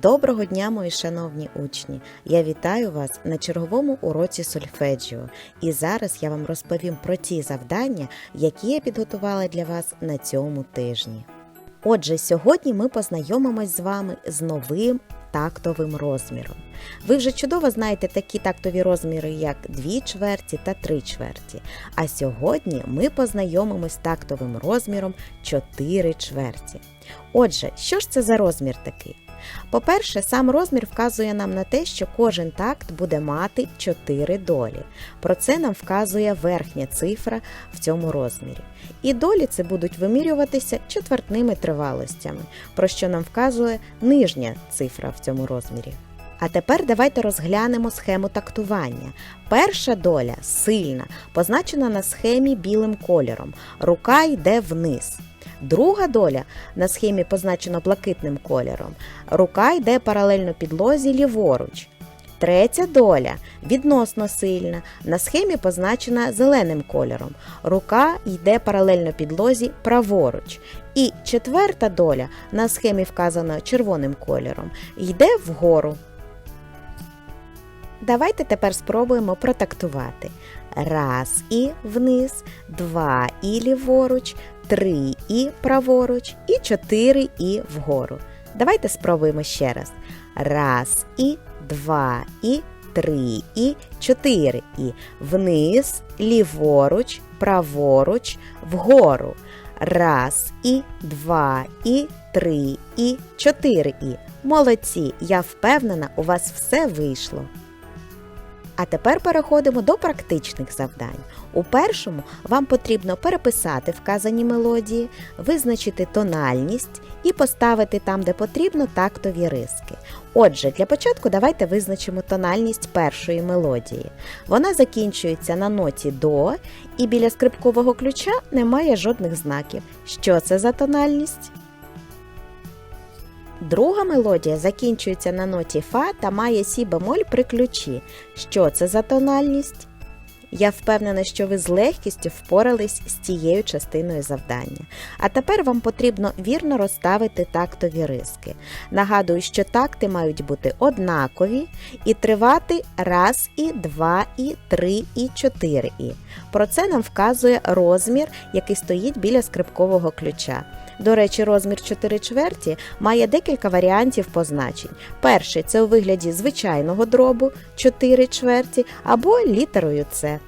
Доброго дня, мої шановні учні! Я вітаю вас на черговому уроці сольфеджіо. І зараз я вам розповім про ті завдання, які я підготувала для вас на цьому тижні. Отже, сьогодні ми познайомимось з вами з новим тактовим розміром. Ви вже чудово знаєте такі тактові розміри, як 2 чверті та 3 чверті. А сьогодні ми познайомимось з тактовим розміром 4 чверті. Отже, що ж це за розмір такий? По-перше, сам розмір вказує нам на те, що кожен такт буде мати 4 долі. Про це нам вказує верхня цифра в цьому розмірі. І долі це будуть вимірюватися четвертними тривалостями, про що нам вказує нижня цифра в цьому розмірі. А тепер давайте розглянемо схему тактування. Перша доля сильна, позначена на схемі білим кольором. Рука йде вниз. Друга доля на схемі позначено блакитним кольором. Рука йде паралельно підлозі ліворуч. Третя доля відносно сильна. На схемі позначена зеленим кольором. Рука йде паралельно підлозі праворуч. І четверта доля на схемі вказана червоним кольором. Йде вгору. Давайте тепер спробуємо протактувати. Раз і вниз, два і ліворуч, три і праворуч, і чотири і вгору. Давайте спробуємо ще раз. Раз і два і три і чотири і вниз, ліворуч, праворуч, вгору. Раз і два і три і чотири і. Молодці! Я впевнена, у вас все вийшло. А тепер переходимо до практичних завдань. У першому вам потрібно переписати вказані мелодії, визначити тональність і поставити там, де потрібно, тактові риски. Отже, для початку давайте визначимо тональність першої мелодії. Вона закінчується на ноті до, і біля скрипкового ключа немає жодних знаків. Що це за тональність? Друга мелодія закінчується на ноті Фа та має сі бемоль при ключі. Що це за тональність? Я впевнена, що ви з легкістю впорались з цією частиною завдання. А тепер вам потрібно вірно розставити тактові риски. Нагадую, що такти мають бути однакові і тривати раз і два і три і чотири і. Про це нам вказує розмір, який стоїть біля скрипкового ключа. До речі, розмір 4 чверті має декілька варіантів позначень. Перший це у вигляді звичайного дробу 4 чверті або літерою С.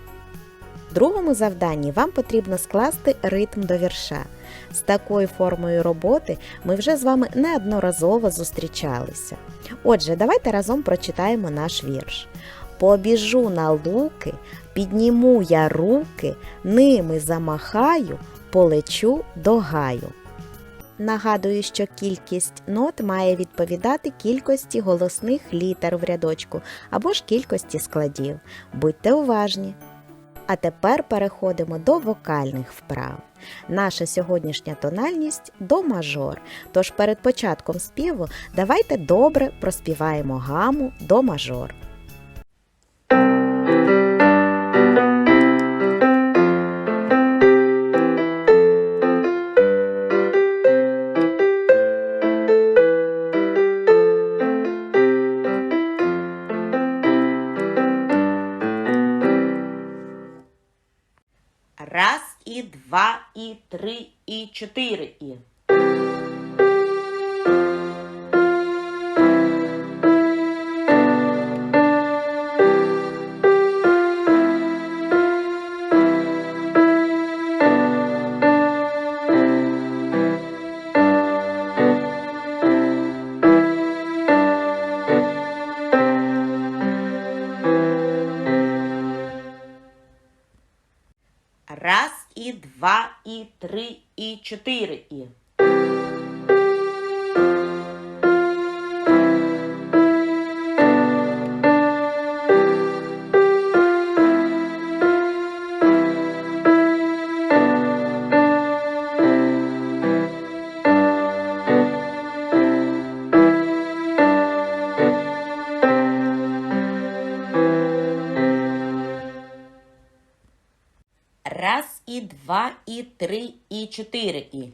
В другому завданні вам потрібно скласти ритм до вірша. З такою формою роботи ми вже з вами неодноразово зустрічалися. Отже, давайте разом прочитаємо наш вірш. Побіжу на луки, підніму я руки, ними замахаю, полечу до гаю. Нагадую, що кількість нот має відповідати кількості голосних літер в рядочку або ж кількості складів. Будьте уважні! А тепер переходимо до вокальних вправ. Наша сьогоднішня тональність до мажор. Тож перед початком співу давайте добре проспіваємо гаму до мажор. Раз і два, і три, і і. 2, і 3, і 4 і і 2, і 3, і 4 і.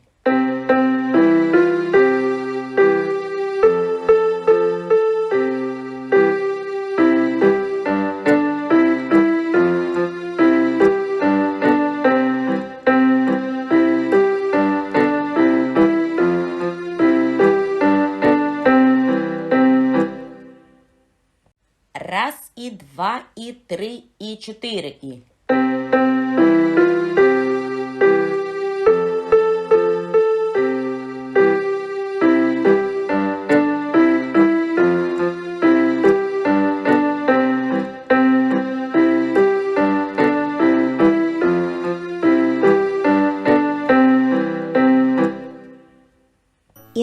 Раз, і два, і три, і чотири і.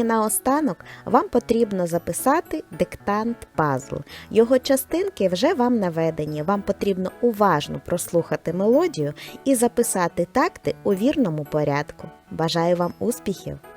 Наостанок вам потрібно записати диктант пазл. Його частинки вже вам наведені. Вам потрібно уважно прослухати мелодію і записати такти у вірному порядку. Бажаю вам успіхів!